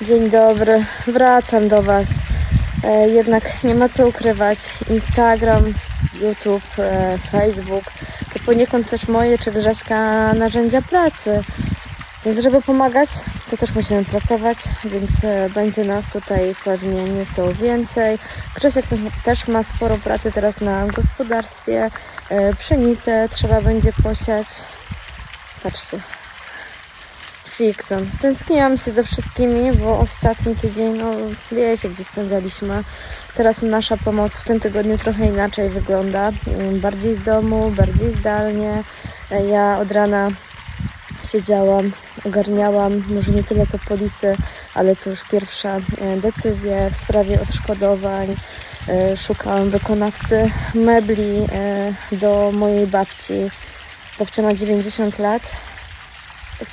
Dzień dobry, wracam do Was. E, jednak nie ma co ukrywać. Instagram, YouTube, e, Facebook to poniekąd też moje czy Grześka narzędzia pracy. Więc żeby pomagać, to też musimy pracować, więc e, będzie nas tutaj pewnie nieco więcej. Grzesiek te- też ma sporo pracy teraz na gospodarstwie. E, Pszenicę trzeba będzie posiać. Patrzcie, Fixon. Stęskniłam się ze wszystkimi, bo ostatni tydzień, no wiecie, gdzie spędzaliśmy. Teraz nasza pomoc w tym tygodniu trochę inaczej wygląda. Mm, Bardziej z domu, bardziej zdalnie. E, Ja od rana siedziałam, ogarniałam może nie tyle co polisy, ale co już pierwsza e, decyzje w sprawie odszkodowań. E, Szukałam wykonawcy mebli do mojej babci. Babcia ma 90 lat.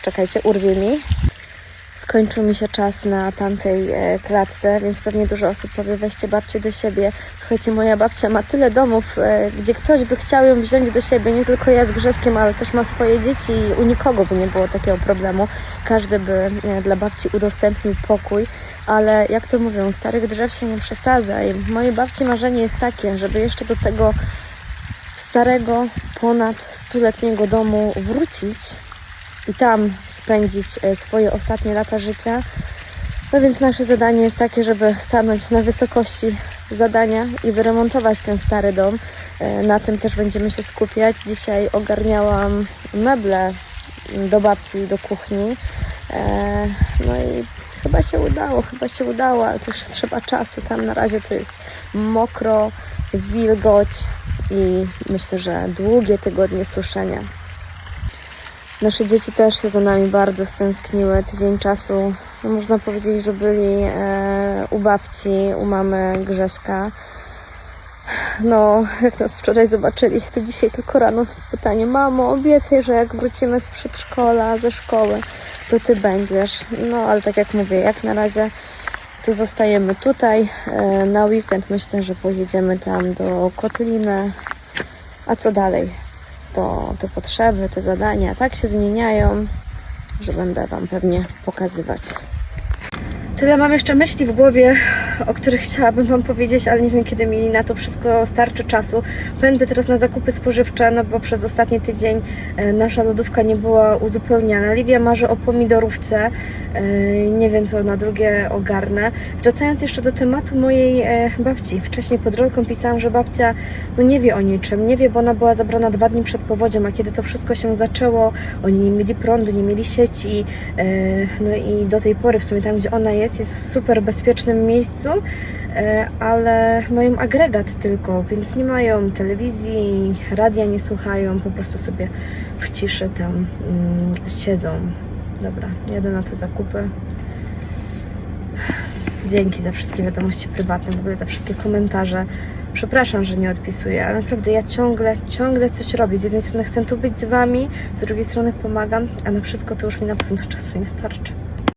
Czekajcie, urwie mi. Skończył mi się czas na tamtej e, klatce, więc pewnie dużo osób powie, weźcie babcię do siebie. Słuchajcie, moja babcia ma tyle domów, e, gdzie ktoś by chciał ją wziąć do siebie, nie tylko ja z Grześkiem, ale też ma swoje dzieci i u nikogo by nie było takiego problemu. Każdy by e, dla babci udostępnił pokój, ale jak to mówią, starych drzew się nie przesadza i mojej babci marzenie jest takie, żeby jeszcze do tego starego, ponad stuletniego domu wrócić i tam spędzić e, swoje ostatnie lata życia. No więc nasze zadanie jest takie, żeby stanąć na wysokości zadania i wyremontować ten stary dom. E, Na tym też będziemy się skupiać. Dzisiaj ogarniałam meble do babci, do kuchni. E, No i chyba się udało, chyba się udało, ale już trzeba czasu. Tam na razie to jest mokro, wilgoć i myślę, że długie tygodnie suszenia. Nasze dzieci też się za nami bardzo stęskniły. Tydzień czasu, no można powiedzieć, że byli e, u babci, u mamy Grześka. No, jak nas wczoraj zobaczyli, to dzisiaj tylko rano pytanie, mamo, obiecaj, że jak wrócimy z przedszkola, ze szkoły, to ty będziesz. No, ale tak jak mówię, jak na razie to zostajemy tutaj. E, na weekend myślę, że pojedziemy tam do Kotliny. A co dalej? To te potrzeby, te zadania tak się zmieniają, że będę Wam pewnie pokazywać. Tyle mam jeszcze myśli w głowie, o których chciałabym Wam powiedzieć, ale nie wiem, kiedy mi na to wszystko starczy czasu. Pędzę teraz na zakupy spożywcze, no bo przez ostatni tydzień e, nasza lodówka nie była uzupełniana. Liwia marzy o pomidorówce, e, nie wiem co na drugie ogarnę. Wracając jeszcze do tematu mojej e, babci. Wcześniej pod rolką pisałam, że babcia no nie wie o niczym, nie wie, bo ona była zabrana dwa dni przed powodziem, a kiedy to wszystko się zaczęło, oni nie mieli prądu, nie mieli sieci, no i do tej pory w sumie tam, gdzie ona jest, jest w super bezpiecznym miejscu, e, ale mają agregat tylko, więc nie mają telewizji, radia nie słuchają, po prostu sobie w ciszy tam mm, siedzą. Dobra, jadę na te zakupy. Dzięki za wszystkie wiadomości prywatne, w ogóle za wszystkie komentarze. Przepraszam, że nie odpisuję, ale naprawdę ja ciągle, ciągle coś robię. Z jednej strony chcę tu być z Wami, z drugiej strony pomagam, a na wszystko to już mi na pewno czasu nie starczy.